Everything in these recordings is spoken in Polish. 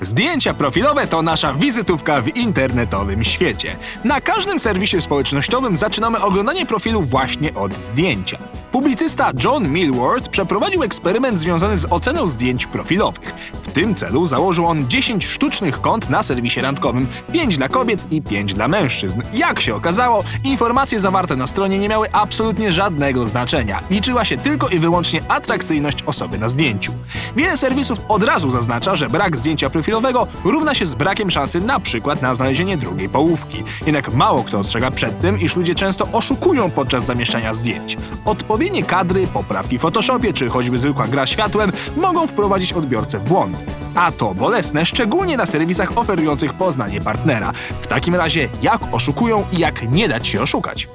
Zdjęcia profilowe to nasza wizytówka w internetowym świecie. Na każdym serwisie społecznościowym zaczynamy oglądanie profilu właśnie od zdjęcia. Publicysta John Millward przeprowadził eksperyment związany z oceną zdjęć profilowych. Tym celu założył on 10 sztucznych kont na serwisie randkowym, 5 dla kobiet i 5 dla mężczyzn. Jak się okazało, informacje zawarte na stronie nie miały absolutnie żadnego znaczenia. Liczyła się tylko i wyłącznie atrakcyjność osoby na zdjęciu. Wiele serwisów od razu zaznacza, że brak zdjęcia profilowego równa się z brakiem szansy na przykład na znalezienie drugiej połówki. Jednak mało kto ostrzega przed tym, iż ludzie często oszukują podczas zamieszczania zdjęć. Odpowiednie kadry, poprawki w Photoshopie czy choćby zwykła gra światłem mogą wprowadzić odbiorcę w błąd. A to bolesne, szczególnie na serwisach oferujących poznanie partnera. W takim razie, jak oszukują i jak nie dać się oszukać?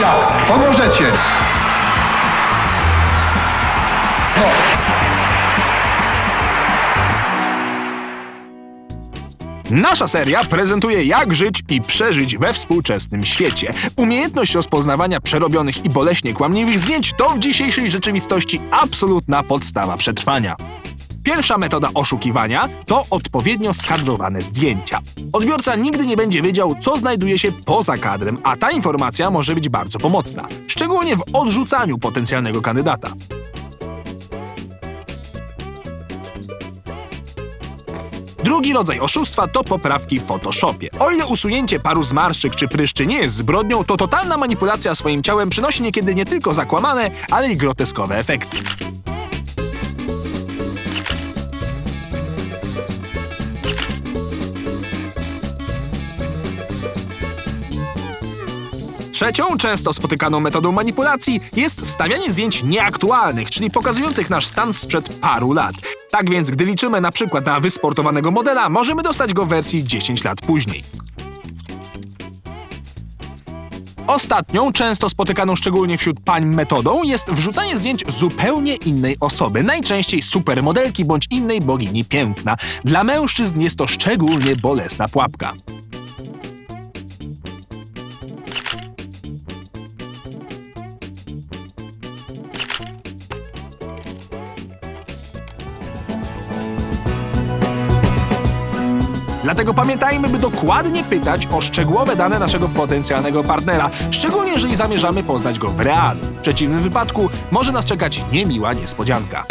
Jak? Pomożecie! Nasza seria prezentuje jak żyć i przeżyć we współczesnym świecie. Umiejętność rozpoznawania przerobionych i boleśnie kłamliwych zdjęć to w dzisiejszej rzeczywistości absolutna podstawa przetrwania. Pierwsza metoda oszukiwania to odpowiednio skadrowane zdjęcia. Odbiorca nigdy nie będzie wiedział, co znajduje się poza kadrem, a ta informacja może być bardzo pomocna, szczególnie w odrzucaniu potencjalnego kandydata. Drugi rodzaj oszustwa to poprawki w Photoshopie. O ile usunięcie paru zmarszczek czy pryszczy nie jest zbrodnią, to totalna manipulacja swoim ciałem przynosi niekiedy nie tylko zakłamane, ale i groteskowe efekty. Trzecią, często spotykaną metodą manipulacji jest wstawianie zdjęć nieaktualnych, czyli pokazujących nasz stan sprzed paru lat. Tak więc, gdy liczymy na przykład na wysportowanego modela, możemy dostać go w wersji 10 lat później. Ostatnią, często spotykaną szczególnie wśród pań metodą jest wrzucanie zdjęć zupełnie innej osoby, najczęściej supermodelki bądź innej bogini piękna. Dla mężczyzn jest to szczególnie bolesna pułapka. Dlatego pamiętajmy, by dokładnie pytać o szczegółowe dane naszego potencjalnego partnera, szczególnie jeżeli zamierzamy poznać go w realu. W przeciwnym wypadku może nas czekać niemiła niespodzianka.